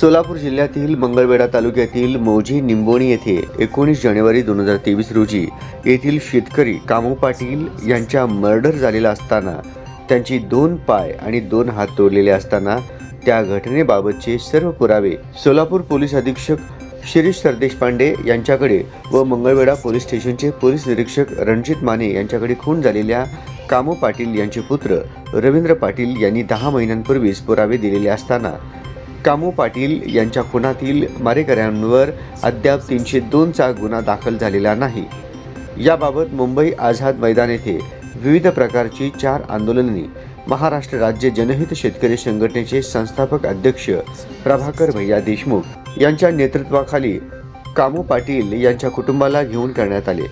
सोलापूर जिल्ह्यातील मंगळवेढा तालुक्यातील मौजी निंबोणी येथे एकोणीस जानेवारी दोन हजार तेवीस रोजी येथील शेतकरी कामू पाटील यांच्या मर्डर झालेला असताना त्यांची दोन पाय आणि दोन हात तोडलेले असताना त्या घटनेबाबतचे सर्व पुरावे सोलापूर पोलीस अधीक्षक शिरीष सरदेशपांडे यांच्याकडे व मंगळवेढा पोलीस स्टेशनचे पोलीस निरीक्षक रणजित माने यांच्याकडे खून झालेल्या कामू पाटील यांचे पुत्र रवींद्र पाटील यांनी दहा महिन्यांपूर्वीच पुरावे दिलेले असताना कामू पाटील यांच्या खुनातील मारेकऱ्यांवर अद्याप तीनशे दोनचा गुन्हा दाखल झालेला नाही. याबाबत मुंबई आझाद मैदान येथे विविध प्रकारची चार आंदोलने महाराष्ट्र राज्य जनहित शेतकरी संघटनेचे संस्थापक अध्यक्ष प्रभाकर भैया देशमुख यांच्या नेतृत्वाखाली कामू पाटील यांच्या कुटुंबाला घेऊन करण्यात आले.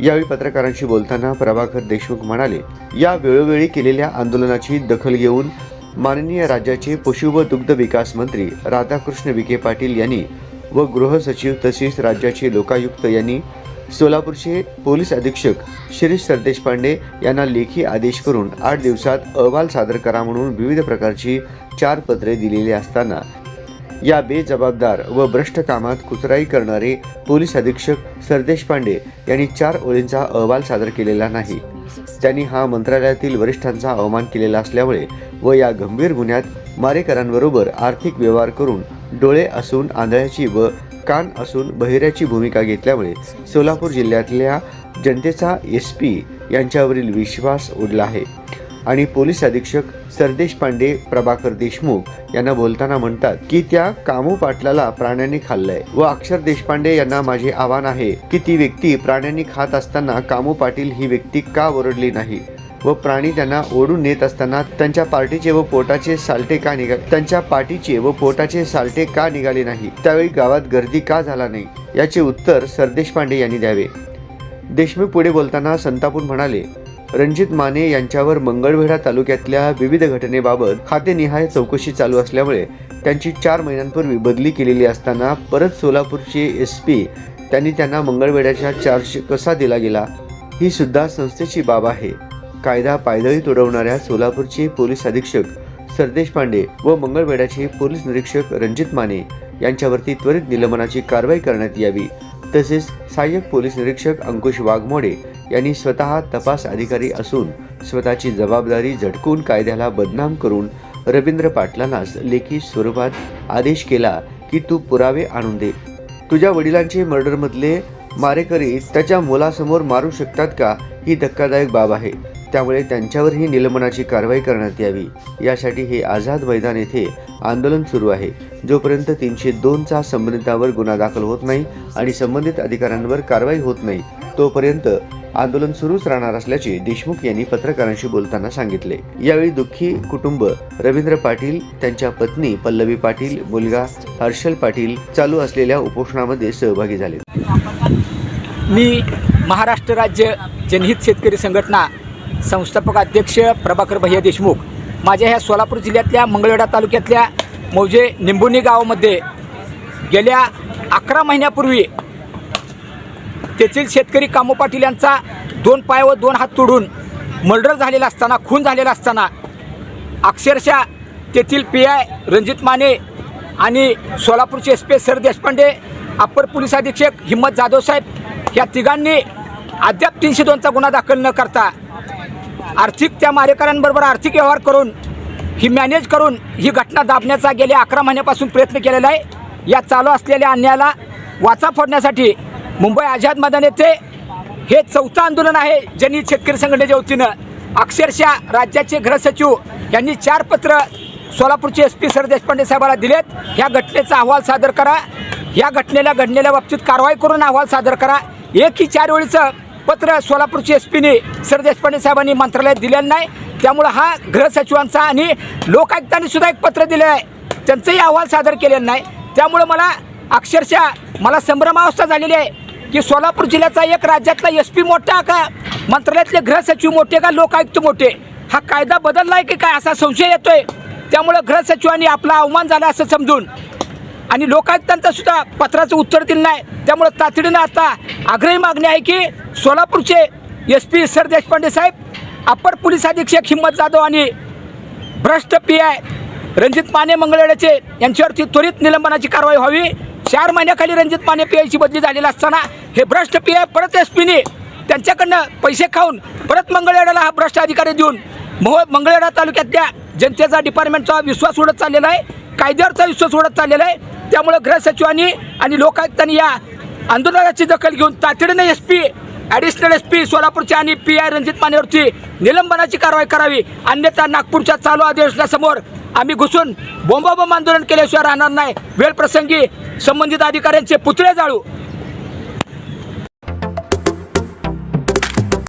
यावेळी पत्रकारांशी बोलताना प्रभाकर देशमुख म्हणाले या वेळोवेळी केलेल्या आंदोलनाची दखल घेऊन माननीय राज्याचे पशु व दुग्ध विकास मंत्री राधाकृष्ण विखे पाटील यांनी व गृह सचिव तसेच राज्याचे लोकायुक्त यांनी सोलापूरचे पोलीस अधीक्षक शिरीष सरदेशपांडे यांना लेखी आदेश करून आठ दिवसात अहवाल सादर करा म्हणून विविध प्रकारची चार पत्रे दिलेली असताना या बेजबाबदार व भ्रष्ट कामात कुचराई करणारे पोलीस अधीक्षक सरदेश पांडे यांनी चार ओळींचा अहवाल सादर केलेला नाही. त्यांनी हा मंत्रालयातील वरिष्ठांचा अवमान केलेला असल्यामुळे व या गंभीर गुन्ह्यात मारेकरांबरोबर आर्थिक व्यवहार करून डोळे असून आंधळ्याची व कान असून बहिऱ्याची भूमिका घेतल्यामुळे सोलापूर जिल्ह्यातल्या जनतेचा एस पी यांच्यावरील विश्वास उडला आहे. आणि पोलीस अधीक्षक सरदेश पांडे प्रभाकर देशमुख यांना बोलताना म्हणतात की त्या कामू पाटलाला प्राण्यांनी खाल्लंय व अक्षर देशपांडे यांना माझे आव्हान आहे की ती व्यक्ती प्राण्यांनी खात असताना कामू पाटील ही व्यक्ती का ओरडली नाही व प्राणी त्यांना ओढून नेत असताना त्यांच्या पार्टीचे व पोटाचे सालटे का निघाले त्यांच्या पाठीचे व पोटाचे सालटे का निघाले नाही? त्यावेळी गावात गर्दी का झाला नाही? याचे उत्तर सरदेश पांडे यांनी द्यावे. देशमुख पुढे बोलताना संतापून म्हणाले रणजित माने यांच्यावर मंगळवेढा तालुक्यातल्या विविध घटनेबाबत खातेनिहाय चौकशी चालू असल्यामुळे त्यांची चार महिन्यांपूर्वी बदली केलेली असताना परत सोलापूरचे एस पी त्यांनी त्यांना मंगळवेढ्याचा चार्ज कसा दिला गेला ही सुद्धा संस्थेची बाब आहे. कायदा पायदळी तुडवणाऱ्या सोलापूरचे पोलीस अधीक्षक सरदेश पांडे व मंगळवेढ्याचे पोलीस निरीक्षक रणजित माने यांच्यावरती त्वरित निलंबनाची कारवाई करण्यात यावी. तसेच सहाय्यक पोलीस निरीक्षक अंकुश वाघमोडे यांनी स्वतः तपास अधिकारी असून स्वतःची जबाबदारी झटकून कायद्याला बदनाम करून रवींद्र पाटलांनाच लेखी स्वरूपात आदेश केला की तू पुरावे आणून दे. तुझ्या वडिलांचे मर्डरमधले मारेकरी त्याच्या मुलासमोर मारू शकतात का? ही धक्कादायक बाब आहे. त्यामुळे त्यांच्यावरही निलंबनाची कारवाई करण्यात यावी. यासाठी हे आझाद मैदान येथे आंदोलन सुरू आहे. जोपर्यंत तीनशे दोनचा संबंधितावर गुन्हा दाखल होत नाही आणि संबंधित अधिकाऱ्यांवर कारवाई होत नाही तोपर्यंत आंदोलन सुरूच राहणार असल्याचे देशमुख यांनी पत्रकारांशी बोलताना सांगितले. यावेळी दुःखी कुटुंब रवींद्र पाटील त्यांच्या पत्नी पल्लवी पाटील मुलगा हर्षल पाटील चालू असलेल्या उपोषणामध्ये सहभागी झाले. मी महाराष्ट्र राज्य जनहित शेतकरी संघटना संस्थापक अध्यक्ष प्रभाकर भैया देशमुख माझ्या ह्या सोलापूर जिल्ह्यातल्या मंगळवेढा तालुक्यातल्या मौजे निंबुनी गावामध्ये गेल्या अकरा महिन्यापूर्वी तेथील शेतकरी कामो पाटील यांचा दोन पाय व दोन हात तोडून मर्डर झालेला असताना खून झालेला असताना अक्षरशः तेथील पी आय रणजित माने आणि सोलापूरचे S P sir Deshpande upper police अधीक्षक हिम्मत जाधव साहेब या तिघांनी अद्याप तीनशे दोनचा गुन्हा दाखल न करता आर्थिक त्या मारेकऱ्यांबरोबर आर्थिक व्यवहार करून ही मॅनेज करून ही घटना दाबण्याचा गेल्या अकरा महिन्यापासून प्रयत्न केलेला आहे. या चालू असलेल्या अन्यायाला वाचा फोडण्यासाठी मुंबई आझाद मैदान येथे हे चौथं आंदोलन आहे ज्यांनी शेतकरी संघटनेच्या वतीनं अक्षरशः राज्याचे गृहसचिव यांनी चार पत्र सोलापूरचे एस पी सर देशपांडे साहेबाला दिलेत. ह्या घटनेचा अहवाल सादर करा. या घटनेला घडलेल्या बाबतीत कारवाई करून अहवाल सादर करा. एक ही चार वेळीचं पत्र सोलापूरचे एस पीने सर देशपांडे साहेबांनी मंत्रालयात दिलेलं नाही. त्यामुळं हा गृहसचिवांचा आणि लोकायुक्तांनी सुद्धा एक पत्र दिलं आहे. त्यांचंही अहवाल सादर केलेला नाही. त्यामुळं मला अक्षरशः मला संभ्रमावस्था झालेली आहे की सोलापूर जिल्ह्याचा एक राज्यातला एस पी मोठा का? मंत्रालयातले गृहसचिव मोठे का? लोकायुक्त मोठे? हा कायदा बदलला आहे की काय? असा संशय येतोय. त्यामुळं गृहसचिवांनी आपला अवमान झाला असं समजून आणि लोकायुक्तांचा सुद्धा पत्राचं उत्तर दिलं नाही. त्यामुळं तातडीनं आता आग्रही मागणी आहे की सोलापूरचे एस पी सर देशपांडे साहेब अप्पर पोलीस अधीक्षक हिंमत जाधव आणि भ्रष्ट पी आय रणजित माने मंगळवेड्याचे यांच्यावरती त्वरित निलंबनाची कारवाई व्हावी. चार महिन्याखाली रणजित माने पी आयची बदली झालेली असताना हे भ्रष्ट पी आय परत एस पीने त्यांच्याकडनं पैसे खाऊन परत मंगळवेड्याला हा भ्रष्ट अधिकारी देऊन मोह मंगळवेढा तालुक्यातल्या जनतेचा डिपार्टमेंटचा विश्वास उडत चाललेला आहे. कायद्यावरचा विश्वास उडत चाललेला आहे. त्यामुळं गृहसचिवांनी आणि लोकायुक्तांनी या आंदोलनाची दखल घेऊन तातडीने S P additional S P सोलापूरचे आणि पी आय रणजित मानेवरती निलंबनाची कारवाई करावी. अन्यथा नागपूरच्या चालू अधिवेशनासमोर आम्ही घुसून बोंबाबोंब आंदोलन केल्याशिवाय राहणार नाही. वेळप्रसंगी संबंधित अधिकाऱ्यांचे पुतळे जाळू.